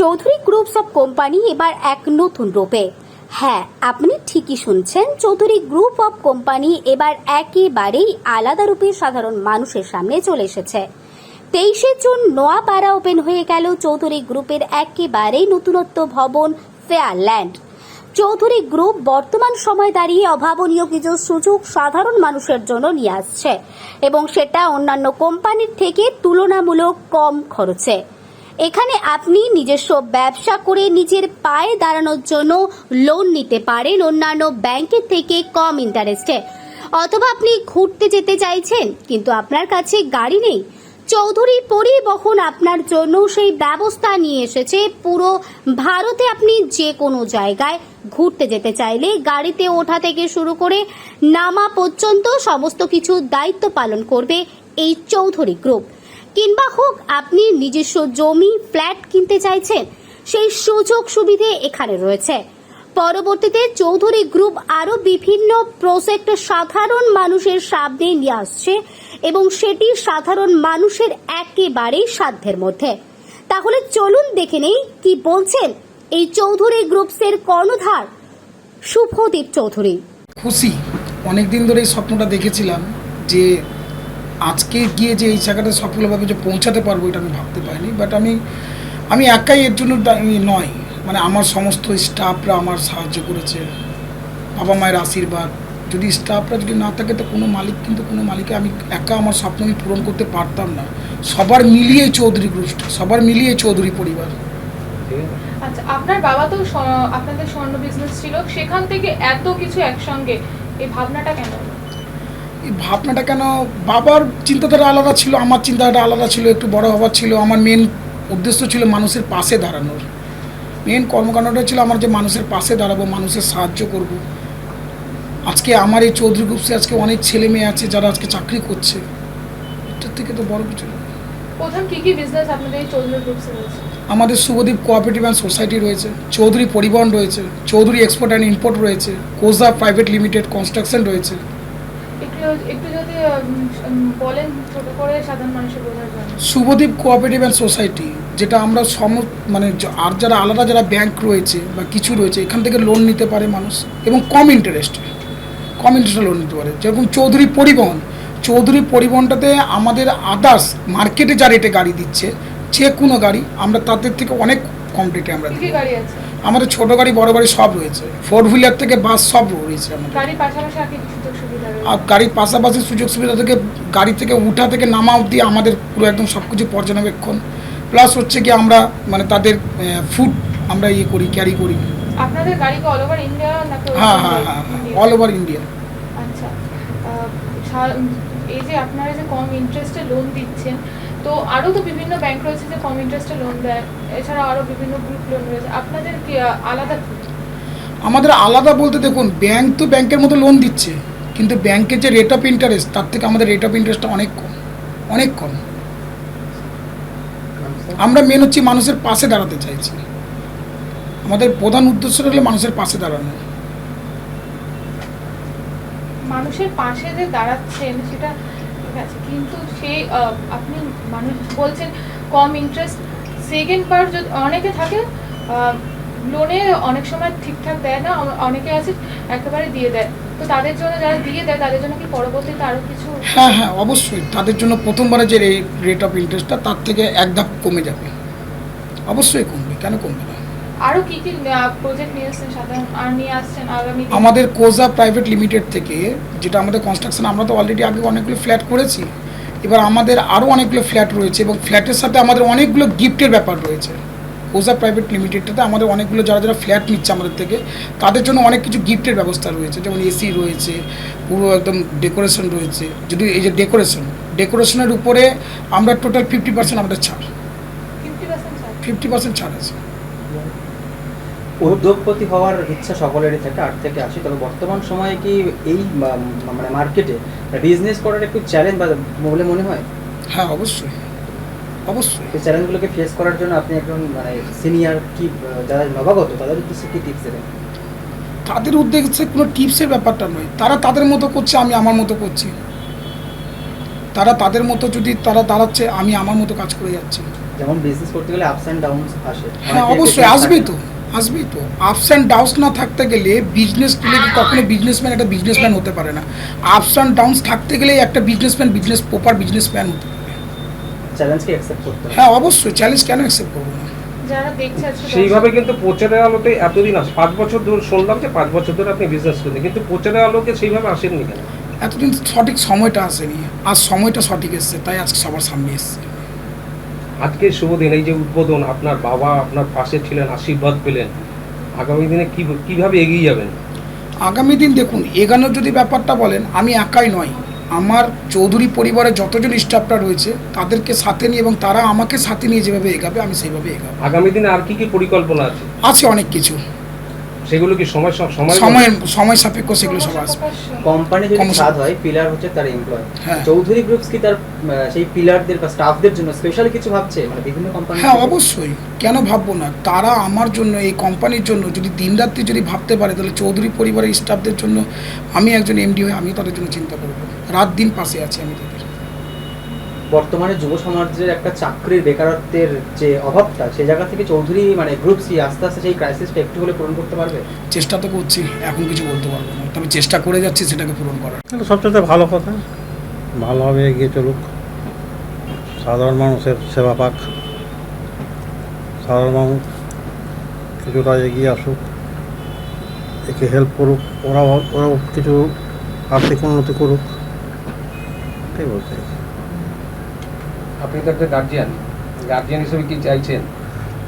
Chowdhury groups of company এবার এক নতুন রূপে। হ্যাঁ আপনি ঠিকই শুনছেন, চৌধুরী গ্রুপ অফ কোম্পানি এবার একেবারেই আলাদা রূপে সাধারণ মানুষের সামনে চলে এসেছে। তেইশে জুন নোয়াপাড়া ওপেন হয়ে গেল চৌধুরী গ্রুপের একেবারেই নতুনত্ব ভবন ফেয়ারল্যান্ড। চৌধুরী গ্রুপ বর্তমান সময় দাঁড়িয়ে অভাবনীয় কিছু সুযোগ সাধারণ মানুষের জন্য নিয়ে আসছে এবং সেটা অন্যান্য কোম্পানির থেকে তুলনামূলক কম খরচে। এখানে আপনি নিজস্ব ব্যবসা করে নিজের পায়ে দাঁড়ানোর জন্য লোন নিতে পারেন অন্যান্য ব্যাংকের থেকে কম ইন্টারেস্টে অথবা আপনি ঘুরতে যেতে চাইছেন, কিন্তু আপনার কাছে গাড়ি নেই। চৌধুরী পরিবহন আপনার জন্য সেই ব্যবস্থা নিয়ে এসেছে। পুরো ভারতে আপনি যে কোনো জায়গায় ঘুরতে যেতে চাইলে গাড়িতে ওঠা থেকে শুরু করে নামা পর্যন্ত সমস্ত কিছু দায়িত্ব পালন করবে এই চৌধুরী গ্রুপ কিংবা হোক আপনি নিজস্ব জমি, ফ্ল্যাট কিনতে চাইছেন, সেই সুযোগ সুবিধে এখানে রয়েছে। পরবর্তীতে চৌধুরী গ্রুপ আরও বিভিন্ন প্রজেক্ট সাধারণ মানুষের সামনে নিয়ে আসছে এবং সেটি সাধারণ মানুষের একেবারেই সাধ্যের মধ্যে। তাহলে চলুন দেখে নেই কি বলছেন এই চৌধুরী গ্রুপসের কর্ণধার শুভদীপ চৌধুরী। খুশি। অনেক দিন ধরে এই স্বপ্নটা দেখেছিলাম যে আজকে গিয়ে যে এই জায়গাটা সফলভাবে যে পৌঁছাতে পারব এটা আমি ভাবতে পারিনি বাট আমি আমি একাই এর জন্য নয়। মানে আমার সমস্ত স্টাফরা আমার সাহায্য করেছে, বাবা মায়ের আশীর্বাদ। যদি স্টাফরা যদি না থাকে তো কোনো মালিক কিন্তু কোনো মালিকে আমি একা আমার স্বপ্ন আমি পূরণ করতে পারতাম না। সবার মিলিয়ে চৌধুরী গ্রুপটা সবার মিলিয়ে চৌধুরী পরিবার। আচ্ছা আপনার বাবা তো আপনাদের স্বর্ণ বিজনেস ছিল, সেখান থেকে এত কিছু একসঙ্গে, এই ভাবনাটা কেন? এই ভাবনাটা কেন? বাবার চিন্তাধারা আলাদা ছিল আমার চিন্তাধারা আলাদা ছিল একটু বড় হওয়ার ছিল। আমার মেন উদ্দেশ্য ছিল মানুষের পাশে দাঁড়ানোর। মেন কর্মকাণ্ডটা ছিল আমার যে মানুষের পাশে দাঁড়াবো মানুষের সাহায্য করব। আজকে আমার এই চৌধুরী গ্রুপসে আজকে অনেক ছেলে মেয়ে আছে যারা আজকে চাকরি করছে। এটার থেকে তো বড় কিছু না। আমাদের শুভদীপ কোঅপারেটিভ অ্যান্ড সোসাইটি রয়েছে চৌধুরী পরিবহন রয়েছে চৌধুরী এক্সপোর্ট অ্যান্ড ইম্পোর্ট রয়েছে কোজা প্রাইভেট লিমিটেড কনস্ট্রাকশন রয়েছে। একটু একটু যদি উম, উম, বলেন ছোট করে সাধারণ মানুষের বোঝার জন্য। শুভদীপ কোঅপারেটিভ অ্যান্ড সোসাইটি যেটা আমরা সম মানে আর যারা আলাদা যারা ব্যাংক রয়েছে বা কিছু রয়েছে এখান থেকে লোন নিতে পারে মানুষ এবং কম ইন্টারেস্টে কম ইন্টারেস্টে লোন নিতে পারে। যেরকম চৌধুরী পরিবহন চৌধুরী পরিবহনটাতে আমাদের আদার্স মার্কেটে যা রেটে গাড়ি দিচ্ছে যে কোনো গাড়ি আমরা তাদের থেকে অনেক কম রেটে আমরা দিই। আমাদের ছোটো গাড়ি বড় গাড়ি সব রয়েছে। ফোর হুইলার থেকে বাস সব রয়েছে আমাদের। গাড়ির পাশাপাশি সুযোগ সুবিধা গাড়ির পাশাপাশি সুযোগ সুবিধা থেকে গাড়ি থেকে উঠা থেকে নামা অবধি আমাদের পুরো একদম সব কিছু পর্যবেক্ষণ। প্লাস হচ্ছে কি আমরা মানে তাদের ফুড আমরা ইয়ে করি ক্যারি করি। আপনাদের গাড়ি কি অল ওভার ইন্ডিয়া নাকি হ্যাঁ হ্যাঁ হ্যাঁ অল ওভার ইন্ডিয়া আচ্ছা এই যে আপনারা যে কম ইন্টারেস্টে লোন দিচ্ছেন তো আরও তো বিভিন্ন ব্যাংক রয়েছে যে কম ইন্টারেস্টে লোন দেয় এছাড়া আরও বিভিন্ন গ্রুপ লোন রয়েছে। আপনাদের কি আলাদা আমাদের আলাদা বলতে দেখুন ব্যাংক তো ব্যাংকের মতো লোন দিচ্ছে। কিন্তু ব্যাংকের যে রেট অফ ইন্টারেস্ট তার থেকে আমাদের রেট অফ ইন্টারেস্টটা অনেক কম অনেক কম। আমরা মেন হচ্ছে মানুষের পাশে দাঁড়াতে চাইছি। আমাদের প্রধান উদ্দেশ্য হলো মানুষের পাশে দাঁড়ানো। মানুষের পাশে যে দাঁড়াচ্ছেন, সেটা ঠিক আছে, কিন্তু সেই আপনি মানুষ বলছেন কম ইন্টারেস্ট সেকেন্ড বার যদি অনেকে থাকে লোনে অনেক সময় ঠিকঠাক দেয় না অনেকে আছে একেবারে দিয়ে দেয়। তো তাদের জন্য যারা দিয়ে দেয় তাদের জন্য কি পরবর্তীতে আরও কিছু? হ্যাঁ হ্যাঁ অবশ্যই। তাদের জন্য প্রথমবারে যে রেট অফ ইন্টারেস্টটা তার থেকে এক ধাপ কমে যাবে। অবশ্যই কমবে। কেন কমবে না? আরও কি কি প্রজেক্ট নিয়ে আসছেন সাধারণ আর নিয়ে আসছেন আগামী? আমাদের কোজা প্রাইভেট লিমিটেড থেকে যেটা আমাদের কনস্ট্রাকশন আমরা তো অলরেডি আগে অনেকগুলো ফ্ল্যাট করেছি। এবার আমাদের আরও অনেকগুলো ফ্ল্যাট রয়েছে এবং ফ্ল্যাটের সাথে আমাদের অনেকগুলো গিফটের ব্যাপার রয়েছে। কোজা প্রাইভেট লিমিটেডটাতে আমাদের অনেকগুলো যারা যারা ফ্ল্যাট নিচ্ছে আমাদের থেকে তাদের জন্য অনেক কিছু গিফটের ব্যবস্থা রয়েছে। যেমন এসি রয়েছে পুরো একদম ডেকোরেশন রয়েছে। যদি এই যে ডেকোরেশন ডেকোরেশনের উপরে আমরা টোটাল ফিফটি পার্সেন্ট আমাদের ছাড়। ফিফটি পার্সেন্ট ছাড়? আছে। উদ্যোগপতি হওয়ার ইচ্ছা সকলেরই থাকে আট থেকে আসে তবে বর্তমান সময়ে কি এই মানে মার্কেটে বিজনেস করার একটু চ্যালেঞ্জ বা বলে মনে হয়? হ্যাঁ অবশ্যই। অবশ্যই। এই চ্যালেঞ্জগুলোকে ফেস করার জন্য আপনি একজন মানে সিনিয়র কি যারা নবাগত তাদের উদ্দেশ্যে কি টিপস দেবেন? তাদের উদ্দেশ্যে কোনো টিপসের ব্যাপারটা নয়। তারা তাদের মতো করছে আমি আমার মতো করছি। তারা তাদের মতো যদি তারা দাঁড়াচ্ছে আমি আমার মতো কাজ করে যাচ্ছি। যেমন বিজনেস করতে গেলে আপস অ্যান্ড ডাউনস আসে। হ্যাঁ অবশ্যই আসবেই তো আসবেই তো। আপস অ্যান্ড ডাউনস না থাকতে গেলে বিজনেস কখনো বিজনেসম্যান একটা বিজনেসম্যান হতে পারে না। আপস অ্যান্ড ডাউনস থাকতে গেলেই একটা বিজনেসম্যান বিজনেস প্রপার বিজনেসম্যান হতে পারে। চ্যালেঞ্জকে অ্যাকসেপ্ট করতে হবে। হ্যাঁ অবশ্যই চ্যালেঞ্জ কেন অ্যাকসেপ্ট করব না? সেইভাবে কিন্তু প্রচারের আলোতে এতদিন আসে পাঁচ বছর ধরে শুনলাম যে পাঁচ বছর ধরে আপনি বিজনেস করছেন কিন্তু প্রচারের আলোকে সেইভাবে আসেননি কেন? এতদিন সঠিক সময়টা আসেনি আজ সময়টা সঠিক এসছে তাই আজকে সবার সামনে এসছে। আজকে শুভ দিন এই যে উদ্বোধন আপনার বাবা আপনার পাশে ছিলেন আশীর্বাদ পেলেন আগামী দিনে কি কীভাবে এগিয়ে যাবেন? আগামী দিন দেখুন এগানোর যদি ব্যাপারটা বলেন আমি একাই নয় আমার চৌধুরী পরিবারের যতজন স্টাফরা রয়েছে তাদেরকে সাথে নিয়ে এবং তারা আমাকে সাথে নিয়ে যেভাবে এগাবে আমি সেইভাবে এগাবো। আগামী দিনে আর কি কি পরিকল্পনা আছে? আছে অনেক কিছু। সেগুলো কি সময় সময় সময় সময় সাপেক্ষ সেগুলো সব আসবে কোম্পানি যদি। স্বাদ হয় পিলার হচ্ছে তার এমপ্লয় হ্যাঁ। চৌধুরী গ্রুপস কি তার সেই পিলারদের বা স্টাফদের জন্য স্পেশালি কিছু ভাবছে? মানে বিভিন্ন কোম্পানি হ্যাঁ অবশ্যই। কেন ভাববো না? তারা আমার জন্য এই কোম্পানির জন্য যদি দিনরাত্রি যদি ভাবতে পারে তাহলে চৌধুরী পরিবারের স্টাফদের জন্য আমি একজন এমডি হয়ে আমি তাদের জন্য চিন্তা করব। রাত দিন পাশে আছি আমি তাদের। বর্তমানে যুব সমাজের একটা চাকরির বেকারত্বের যে অভাবটা সেই জায়গা থেকে চৌধুরী মানে গ্রুপ সি আস্তে আস্তে সেই ক্রাইসিসটা একটু হলে পূরণ করতে পারবে? চেষ্টা তো করছি এখন কিছু বলতে পারব না। তবে চেষ্টা করে যাচ্ছি সেটাকে পূরণ করার। এটা সবচেয়ে ভালো কথা ভালোভাবে এগিয়ে চলুক। সাধারণ মানুষের সেবা পাক। সাধারণ মানুষ কিছুটা এগিয়ে আসুক একে হেল্প করুক ওরাও ওরাও কিছু আর্থিক উন্নতি করুক। এটাই বলতে চাইছি। আপনি তো একটা গার্জিয়ান গার্জিয়ান হিসেবে কি চাইছেন?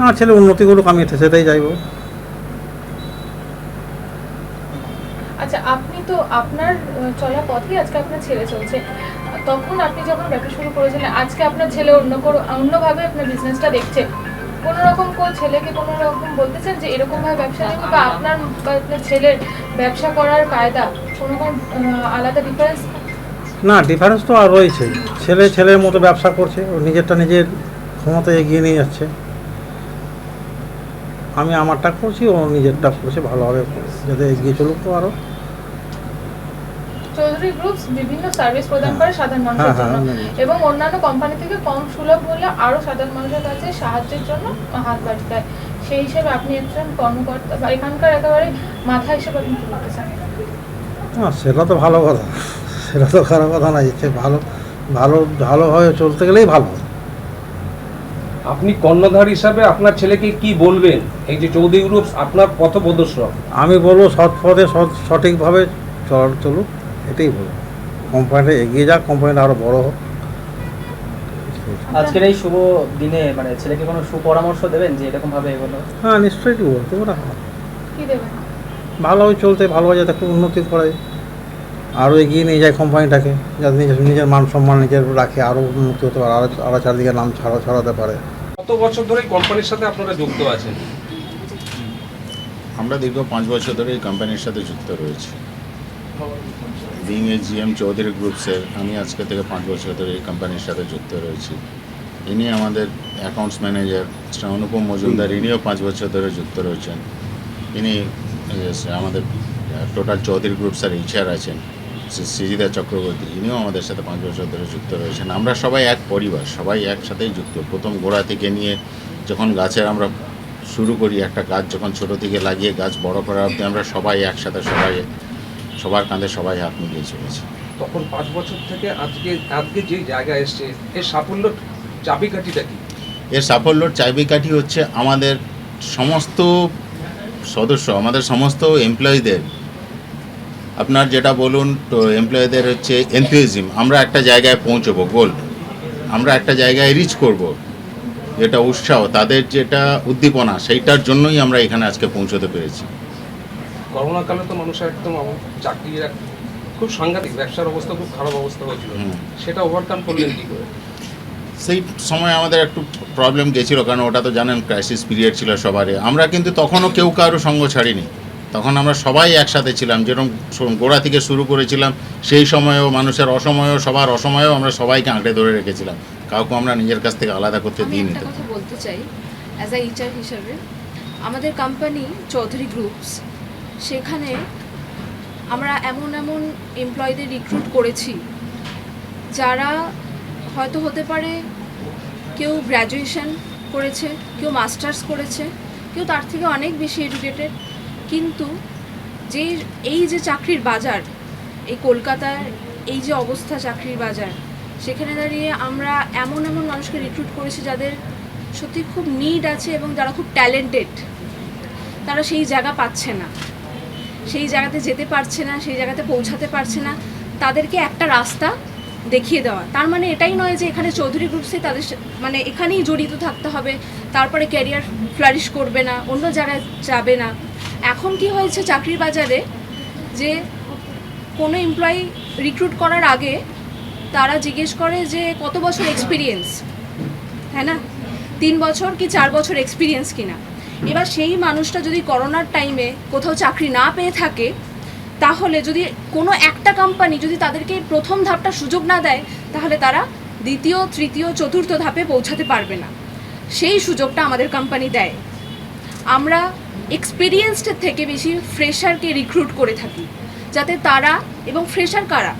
না ছেলে উন্নতি করুক আমি সেটাই চাইব। আচ্ছা আপনি তো আপনার চলা পথেই আজকে আপনার ছেলে চলছে। তখন আপনি যখন ব্যবসা শুরু করেছিলেন আজকে আপনার ছেলে অন্য কোনো অন্যভাবে আপনার বিজনেসটা দেখছে। কোনো রকম কোন ছেলেকে কোনো রকম বলতেছেন যে এরকম ভাবে ব্যবসা বা আপনার বা আপনার ছেলের ব্যবসা করার কায়দা কোনো রকম আলাদা ডিফারেন্স না ডিফারেন্স তো আর রয়েছে। ছেলে ছেলের মতো ব্যবসা করছে ও নিজেরটা নিজের ক্ষমতা এগিয়ে নিয়ে যাচ্ছে। আমি আমারটা করছি ও নিজেরটা করছে ভালোভাবে যাতে এগিয়ে চলুক তো আরও চৌধুরী গ্রুপস বিভিন্ন সার্ভিস প্রদান করে সাধারণ মানুষের হ্যাঁ, হ্যাঁ, জন্য হ্যাঁ। এবং অন্যান্য কোম্পানি থেকে কম সুলভ মূল্যে আরও সাধারণ মানুষের কাছে সাহায্যের জন্য হাত বাড়িয়ে। দেয় সেই হিসেবে আপনি একজন কর্মকর্তা বা এখানকার একেবারে মাথা হিসেবে আপনি কি বলতে চান? না সেটা তো ভালো কথা। সেটা তো খারাপ কথা না সে ভালো ভালো ভালোভাবে চলতে গেলেই ভালো। আপনি কর্ণধার হিসাবে আপনার ছেলেকে কি বলবেন? এই যে চৌধুরী গ্রুপ আপনার পথ প্রদর্শক আমি বলব সৎ পথে সৎ সঠিকভাবে চল চলুক এটাই বলব। কোম্পানিটা এগিয়ে যাক কোম্পানিটা আরও বড় হোক। আজকের এই শুভ দিনে মানে ছেলেকে কোনো সুপরামর্শ দেবেন যে এরকম ভাবে এগোলো? হ্যাঁ নিশ্চয়ই ওরা কি দেবেন? ভালোভাবে চলতে ভালোভাবে যাতে একটু উন্নতি করে। আরও এগিয়ে নিয়ে যায় কোম্পানিটাকে যাতে নিজের নিজের মান সম্মান নিজের রাখে আরও উন্নতি হতে পারে আরও আরও চারদিকে নাম ছাড়া ছড়াতে পারে। কত বছর ধরে কোম্পানির সাথে আপনারা যুক্ত আছেন? আমরা দীর্ঘ পাঁচ বছর ধরে এই কোম্পানির সাথে যুক্ত রয়েছি। বিং এ জিএম চৌধুরী গ্রুপসের আমি আজকে থেকে পাঁচ বছর ধরে এই কোম্পানির সাথে যুক্ত রয়েছি। ইনি আমাদের অ্যাকাউন্টস ম্যানেজার শ্রী অনুপম মজুমদার ইনিও পাঁচ বছর ধরে যুক্ত রয়েছেন। ইনি আমাদের টোটাল চৌধুরী গ্রুপসের এইচআর আছেন। সিজিদা চক্রবর্তী ইনিও আমাদের সাথে পাঁচ বছর ধরে যুক্ত রয়েছেন। আমরা সবাই এক পরিবার সবাই একসাথেই যুক্ত। প্রথম গোড়া থেকে নিয়ে যখন গাছের আমরা শুরু করি একটা গাছ যখন ছোট থেকে লাগিয়ে গাছ বড় করার অবধি আমরা সবাই একসাথে সবাই সবার কাঁধে সবাই হাত মিলিয়ে চলেছি। তখন পাঁচ বছর থেকে আজকে আজকে যে জায়গায় এসছে এর সাফল্য চাবিকাঠিটা কি? এর সাফল্যর চাবিকাঠি হচ্ছে আমাদের সমস্ত সদস্য আমাদের সমস্ত এমপ্লয়ীদের আপনার যেটা বলুন তো এমপ্লয়ীদের হচ্ছে এনথুইজম আমরা একটা জায়গায় পৌঁছবো গোল আমরা একটা জায়গায় রিচ করব। যেটা উৎসাহ তাদের যেটা উদ্দীপনা সেইটার জন্যই আমরা এখানে আজকে পৌঁছতে পেরেছি। করোনা কালে তো মানুষের একদম চাকরির খুব সাংঘাতিক ব্যবসার অবস্থা খুব খারাপ অবস্থা হয়েছিল। সেটা ওভারকাম করলেন কি করে? সেই সময় আমাদের একটু প্রবলেম গেছিল কারণ ওটা তো জানেন ক্রাইসিস পিরিয়ড ছিল সবারই। আমরা কিন্তু তখনও কেউ কারও সঙ্গ ছাড়িনি। তখন আমরা সবাই একসাথে ছিলাম যেরকম গোড়া থেকে শুরু করেছিলাম সেই সময়েও মানুষের অসময়েও সবার অসময়েও আমরা সবাইকে আঁকড়ে ধরে রেখেছিলাম। কাউকে আমরা নিজের কাছ থেকে আলাদা করতে দিইনি একটা কথা বলতে চাই অ্যাজ আ এইচআর হিসাবে আমাদের কোম্পানি চৌধুরী গ্রুপস সেখানে আমরা এমন এমন এমপ্লয়ীদের রিক্রুট করেছি যারা হয়তো হতে পারে কেউ গ্র্যাজুয়েশন করেছে কেউ মাস্টার্স করেছে কেউ তার থেকে অনেক বেশি এডুকেটেড কিন্তু যে এই যে চাকরির বাজার, এই কলকাতার এই যে অবস্থা চাকরির বাজার, সেখানে দাঁড়িয়ে আমরা এমন এমন মানুষকে রিক্রুট করেছি যাদের সত্যি খুব নিড আছে এবং যারা খুব ট্যালেন্টেড তারা সেই জায়গা পাচ্ছে না। সেই জায়গাতে যেতে পারছে না, সেই জায়গাতে পৌঁছাতে পারছে না। তাদেরকে একটা রাস্তা দেখিয়ে দেওয়া। তার মানে এটাই নয় যে এখানে চৌধুরী গ্রুপসে তাদের মানে এখানেই জড়িত থাকতে হবে, তারপরে ক্যারিয়ার ফ্লারিশ করবে না, অন্য জায়গায় যাবে না। এখন কি হয়েছে চাকরির বাজারে? যে কোনো এমপ্লয়ি রিক্রুট করার আগে তারা জিজ্ঞেস করে যে কত বছর এক্সপিরিয়েন্স হ্যাঁ না? তিন বছর কি চার বছর এক্সপিরিয়েন্স কিনা? এবার সেই মানুষটা যদি করোনার টাইমে কোথাও চাকরি না পেয়ে থাকে তাহলে যদি কোনো একটা কোম্পানি যদি তাদেরকে প্রথম ধাপটা সুযোগ না দেয়, তাহলে তারা দ্বিতীয়, তৃতীয়, চতুর্থ ধাপে পৌঁছাতে পারবে না। সেই সুযোগটা আমাদের কোম্পানি দেয়। আমরা এক্সপিরিয়েন্সডের থেকে বেশি ফ্রেশারকে রিক্রুট করে থাকি, যাতে তারা এবং ফ্রেশার কারা?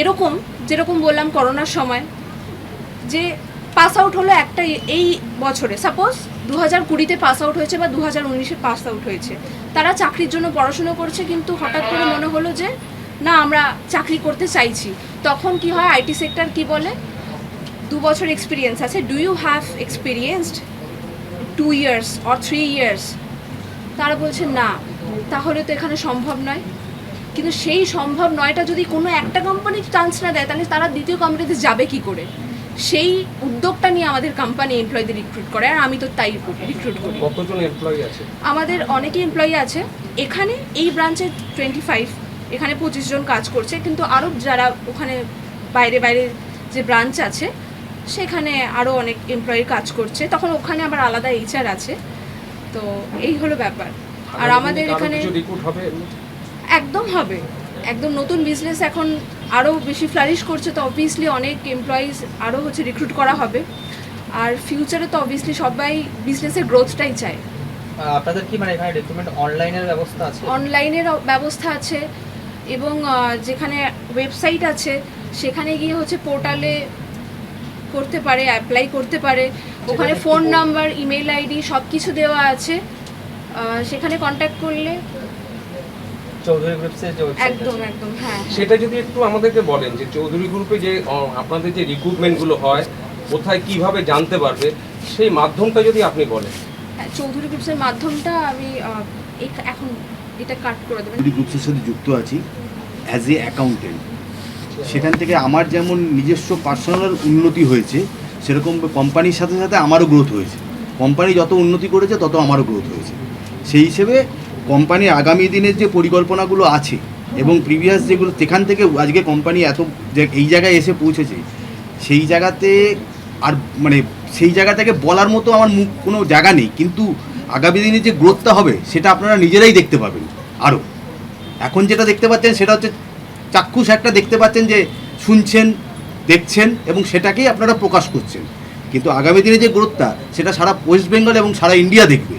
এরকম, যেরকম বললাম করোনার সময়, যে পাস আউট হলো একটা এই বছরে। সাপোজ দু হাজার কুড়িতে পাস আউট হয়েছে বা দু হাজার উনিশে পাস আউট হয়েছে। তারা চাকরির জন্য পড়াশুনো করছে কিন্তু হঠাৎ করে মনে হলো যে, না, আমরা চাকরি করতে চাইছি। তখন কি হয়, আইটি সেক্টর কি বলে? দু বছর এক্সপিরিয়েন্স আছে। Do you have experienced two years or three years তারা বলছে, না, তাহলে তো এখানে সম্ভব নয়। কিন্তু সেই সম্ভব নয়টা যদি কোনো একটা কোম্পানি চান্স না দেয়, তাহলে তারা দ্বিতীয় কোম্পানিতে যাবে কি করে? সেই উদ্যোগটা নিয়ে আমাদের কোম্পানি এমপ্লয়ীদের রিক্রুট করে আর আমি তো তাই রিক্রুট করি। কতজন এমপ্লয়ি আছে? আমাদের অনেকেই এমপ্লয়ি আছে। এখানে এই ব্রাঞ্চে টোয়েন্টি ফাইভ এখানে পঁচিশ জন কাজ করছে কিন্তু আরও যারা ওখানে বাইরে বাইরে যে ব্রাঞ্চ আছে সেখানে আরও অনেক এমপ্লয়ি কাজ করছে। তখন ওখানে আবার আলাদা এইচআর আছে। তো এই হলো ব্যাপার। আর আমাদের এখানে রিক্রুট হবে? একদম হবে। একদম নতুন বিজনেস এখন আরও বেশি ফ্লারিশ করছে তো অবভিয়াসলি অনেক এমপ্লয়িজ আরও হচ্ছে রিক্রুট করা হবে। আর ফিউচারে তো অবভিয়াসলি সবাই বিজনেসের গ্রোথটাই চায়। আপনাদের কি মানে এখানে রিক্রুটমেন্ট অনলাইনের ব্যবস্থা আছে? অনলাইনের ব্যবস্থা আছে এবং যেখানে ওয়েবসাইট আছে সেখানে গিয়ে হচ্ছে পোর্টালে করতে পারে অ্যাপ্লাই করতে পারে। ওখানে ফোন নাম্বার ইমেল আইডি সব কিছু দেওয়া আছে। সেখানে কন্ট্যাক্ট করলে চৌধুরী গ্রুপসের যে একদম একদম হ্যাঁ। সেটা যদি একটু আমাদেরকে বলেন যে চৌধুরী গ্রুপে যে আপনাদের যে রিক্রুটমেন্টগুলো হয় কোথায় কীভাবে জানতে পারবে সেই মাধ্যমটা যদি আপনি বলেন। হ্যাঁ, চৌধুরী গ্রুপসের মাধ্যমটা আমি এখন এটা কাট করে দেবেন। দুটি গ্রুপসের সাথে যুক্ত আছি অ্যাজ এ অ্যাকাউন্টেন্ট সেখান থেকে আমার যেমন নিজস্ব পার্সোনাল উন্নতি হয়েছে সেরকম কোম্পানির সাথে সাথে আমারও গ্রোথ হয়েছে। কোম্পানি যত উন্নতি করেছে তত আমারও গ্রোথ হয়েছে। সেই হিসেবে কোম্পানির আগামী দিনের যে পরিকল্পনাগুলো আছে এবং প্রিভিয়াস যেগুলো সেখান থেকে আজকে কোম্পানি এত এই জায়গায় এসে পৌঁছেছে, সেই জায়গাতে আর মানে সেই জায়গা থেকে বলার মতো আমার মুখ কোনো জায়গা নেই। কিন্তু আগামী দিনে যে গ্রোথটা হবে, সেটা আপনারা নিজেরাই দেখতে পাবেন আরও। এখন যেটা দেখতে পাচ্ছেন, সেটা হচ্ছে চাক্ষুষ একটা দেখতে পাচ্ছেন যে শুনছেন, দেখছেন এবং সেটাকেই আপনারা প্রকাশ করছেন। কিন্তু আগামী দিনে যে গ্রোথটা সেটা সারা ওয়েস্ট বেঙ্গল এবং সারা ইন্ডিয়া দেখবে।